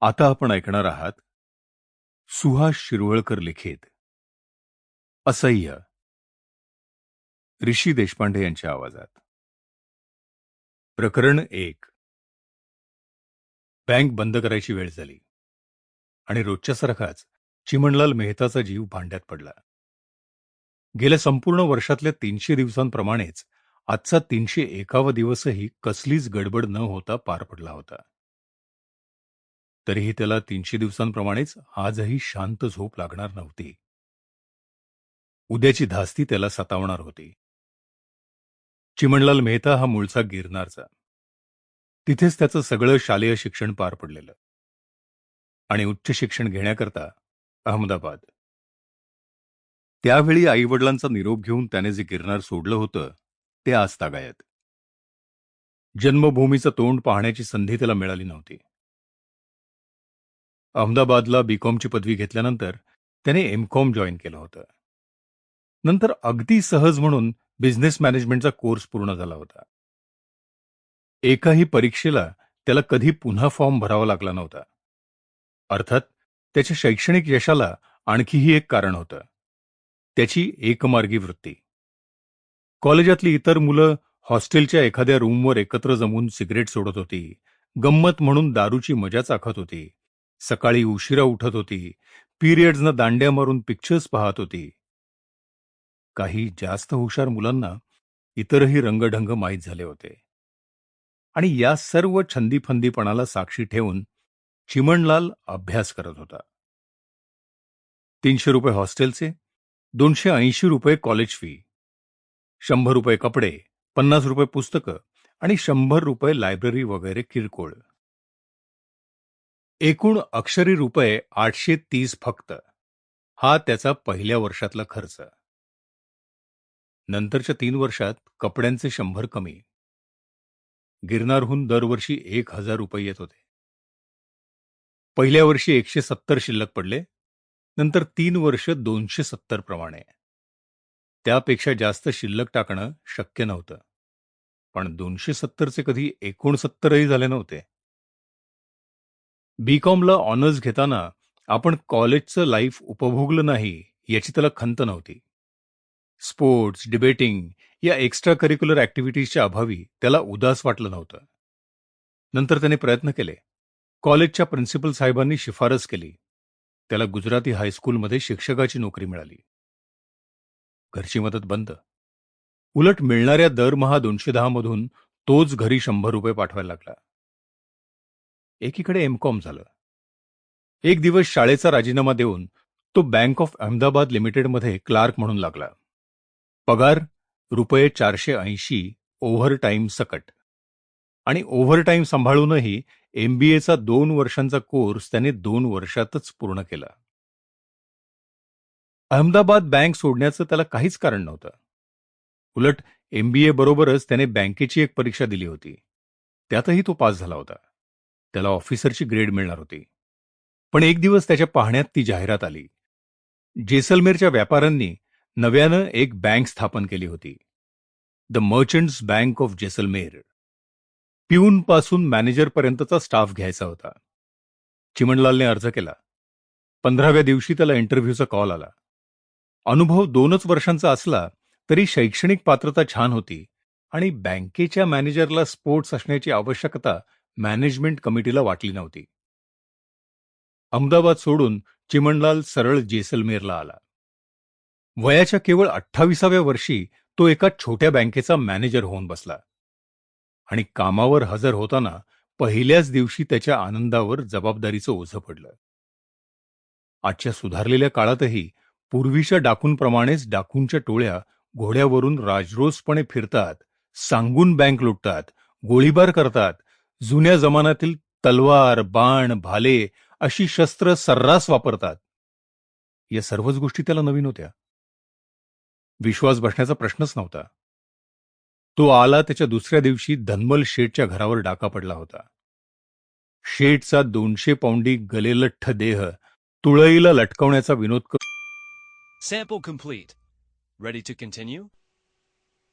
आता आपण ऐकणार आहात सुहास शिरवळकर लिखित. असह्य. ऋषी देशपांडे यांच्या आवाजात. प्रकरण एक. बँक बंद करायची वेळ झाली. आणि रोजच्या सारखाच चिमणलाल मेहताचा जीव भांड्यात पडला. गेल्या संपूर्ण वर्षातल्या तीनशे दिवसांप्रमाणेच आजचा तीनशे एकावा दिवसही कसलीच गडबड न होता पार पडला होता. तरीही त्याला तीनशे दिवसांप्रमाणेच आजही शांत झोप लागणार नव्हती. उद्याची धास्ती त्याला सतावणार होती. चिमणलाल मेहता हा मूळचा गिरनारचा. तिथेच त्याचं सगळं शालेय शिक्षण पार पडलेलं. आणि उच्च शिक्षण घेण्याकरता अहमदाबाद. त्यावेळी आईवडिलांचा निरोप घेऊन त्याने जे गिरनार सोडलं होतं ते आज तागायत. जन्मभूमीचं तोंड पाहण्याची संधी त्याला मिळाली नव्हती. अहमदाबादला बीकॉमची पदवी घेतल्यानंतर त्याने एमकॉम जॉईन केलं होतं. नंतर अगदी सहज म्हणून बिझनेस मॅनेजमेंटचा कोर्स पूर्ण झाला होता. एकाही परीक्षेला त्याला कधी पुन्हा फॉर्म भरावा लागला नव्हता. अर्थात त्याच्या शैक्षणिक यशाला आणखीही एक कारण होतं. त्याची एकमार्गी वृत्ती. कॉलेजातली इतर मुलं हॉस्टेलच्या एखाद्या रूमवर एकत्र जमून सिगरेट सोडत होती गंमत म्हणून दारूची मजा चाखत होती सकाळी उशिरा उठत होती. पिरियड्सनं दांड्या मारून पिक्चर्स पाहत होती. काही जास्त हुशार मुलांना इतरही रंगढंग माहीत झाले होते. आणि या सर्व छंदीफंदीपणाला साक्षी ठेवून चिमणलाल अभ्यास करत होता. तीनशे रुपये हॉस्टेलचे दोनशे ऐंशी रुपये कॉलेज फी शंभर रुपये कपडे पन्नास रुपये पुस्तकं आणि शंभर रुपये लायब्ररी वगैरे किरकोळ. एकूण अक्षरी रुपये आठशे तीस फक्त. हा त्याचा पहिल्या वर्षातला खर्च. नंतरच्या तीन वर्षात कपड्यांचे शंभर कमी. गिरनारहून दरवर्षी एक हजार रुपये येत होते. पहिल्या वर्षी एकशे सत्तर शिल्लक पडले. नंतर तीन वर्ष दोनशे सत्तर प्रमाणे. त्यापेक्षा जास्त शिल्लक टाकणं शक्य नव्हतं. पण दोनशे सत्तरचे कधी एकोणसत्तरही झाले नव्हते. बीकॉमला ऑनर्स घेताना आपण कॉलेजचं लाईफ उपभोगलं नाही याची त्याला खंत नव्हती. स्पोर्ट्स डिबेटिंग या एक्स्ट्रा करिक्युलर ॲक्टिव्हिटीजच्या अभावी त्याला उदास वाटलं नव्हतं. नंतर त्याने प्रयत्न केले. कॉलेजच्या प्रिन्सिपल साहेबांनी शिफारस केली. त्याला गुजराती हायस्कूलमध्ये शिक्षकाची नोकरी मिळाली. घरची मदत बंद. उलट मिळणाऱ्या दरमहा दोनशे दहामधून तोच घरी शंभर रुपये पाठवायला लागला. एकीकडे एमकॉम झालं. एक दिवस शाळेचा राजीनामा देऊन तो बँक ऑफ अहमदाबाद लिमिटेडमध्ये क्लार्क म्हणून लागला. पगार रुपये चारशे ऐंशी ओव्हर टाईम सकट. आणि ओव्हर टाईम सांभाळूनही एमबीएचा दोन वर्षांचा कोर्स त्याने दोन वर्षातच पूर्ण केला. अहमदाबाद बँक सोडण्याचं त्याला काहीच कारण नव्हतं. उलट एमबीए बरोबरच त्याने बँकेची एक परीक्षा दिली होती. त्यातही तो पास झाला होता. त्याला ऑफिसरची ग्रेड मिळणार होती. पण एक दिवस त्याच्या पाहण्यात ती जाहिरात आली. जेसलमेरच्या व्यापाऱ्यांनी नव्यानं एक बँक स्थापन केली होती. The merchants bank of Jaisalmer पिऊन पासून मॅनेजरपर्यंतचा स्टाफ घ्यायचा होता. चिमणलालने अर्ज केला. पंधराव्या दिवशी त्याला इंटरव्ह्यूचा कॉल आला. अनुभव दोनच वर्षांचा असला तरी शैक्षणिक पात्रता छान होती आणि बँकेच्या मॅनेजरला स्पोर्ट्स असण्याची आवश्यकता मॅनेजमेंट कमिटीला वाटली नव्हती. अहमदाबाद सोडून चिमणलाल सरळ जेसलमेरला आला. वयाच्या केवळ अठ्ठावीसाव्या वर्षी तो एका छोट्या बँकेचा मॅनेजर होऊन बसला. आणि कामावर हजर होताना पहिल्याच दिवशी त्याच्या आनंदावर जबाबदारीचं ओझं पडलं. आजच्या सुधारलेल्या काळातही पूर्वीच्या डाकूंप्रमाणेच डाकूंच्या टोळ्या घोड्यावरून राजरोसपणे फिरतात सांगून बँक लुटतात गोळीबार करतात जुन्या जमान्यातील तलवार बाण भाले अशी शस्त्र सर्रास वापरतात या सर्वच गोष्टी त्याला नवीन होत्या विश्वास बसण्याचा प्रश्नच नव्हता तो आला त्याच्या दुसऱ्या दिवशी धनमल शेठच्या घरावर डाका पडला होता शेठचा दोनशे पौंडी गलेलठ्ठ देह तुळईला लटकवण्याचा विनोद कर Sample complete. Ready to continue?